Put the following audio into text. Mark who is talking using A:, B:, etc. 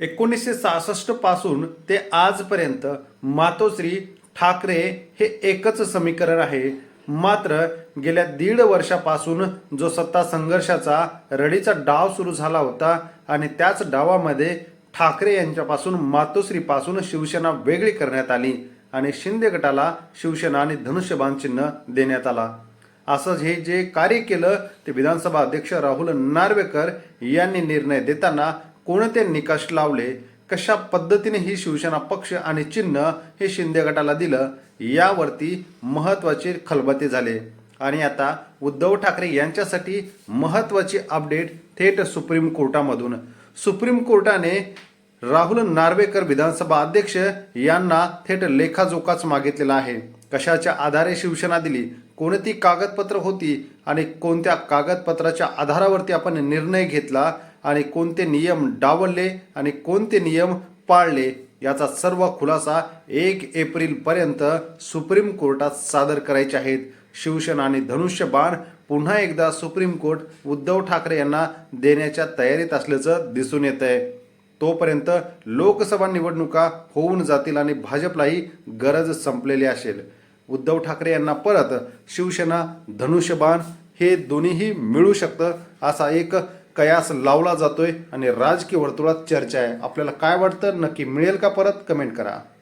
A: एकोणीसशे सहासष्टपासून ते आजपर्यंत मातोश्री ठाकरे हे एकच समीकरण आहे. मात्र गेल्या दीड वर्षापासून जो सत्ता संघर्षाचा रडीचा डाव सुरू झाला होता आणि त्याच डावामध्ये ठाकरे यांच्यापासून मातोश्रीपासून शिवसेना वेगळी करण्यात आली आणि शिंदे गटाला शिवसेना आणि धनुष्यबाण चिन्ह देण्यात आला. असंच हे जे कार्य केलं ते विधानसभा अध्यक्ष राहुल नार्वेकर यांनी निर्णय देताना कोणते निकष लावले कशा पद्धतीने ही शिवसेना पक्ष आणि चिन्ह हे शिंदे गटाला दिलं यावरती महत्त्वाचे खलबते झाले. आणि आता उद्धव ठाकरे यांच्यासाठी महत्वाची अपडेट थेट सुप्रीम कोर्टामधून. सुप्रीम कोर्टाने राहुल नार्वेकर विधानसभा अध्यक्ष यांना थेट लेखाजोखाच मागितलेला आहे. कशाच्या आधारे शिवसेना दिली कोणती कागदपत्र होती आणि कोणत्या कागदपत्राच्या आधारावरती आपण निर्णय घेतला आणि कोणते नियम डावलले आणि कोणते नियम पाळले याचा सर्व खुलासा एक एप्रिलपर्यंत सुप्रीम कोर्टात सादर करायचे आहेत. शिवसेना आणि धनुष्यबाण पुन्हा एकदा सुप्रीम कोर्ट उद्धव ठाकरे यांना देण्याच्या तयारीत असल्याचं दिसून येत आहे तोपर्यंत लोकसभा निवडणुका होऊन जातील आणि भाजपलाही गरज संपलेली असेल. उद्धव ठाकरे यांना परत शिवसेना धनुष्यबाण हे दोन्हीही मिळू शकतं असा एक कयास लावला जातोय आणि राजकीय वर्तुळात चर्चा आहे. आपल्याला काय वाटतं? नक्की मिळेल का परत? कमेंट करा.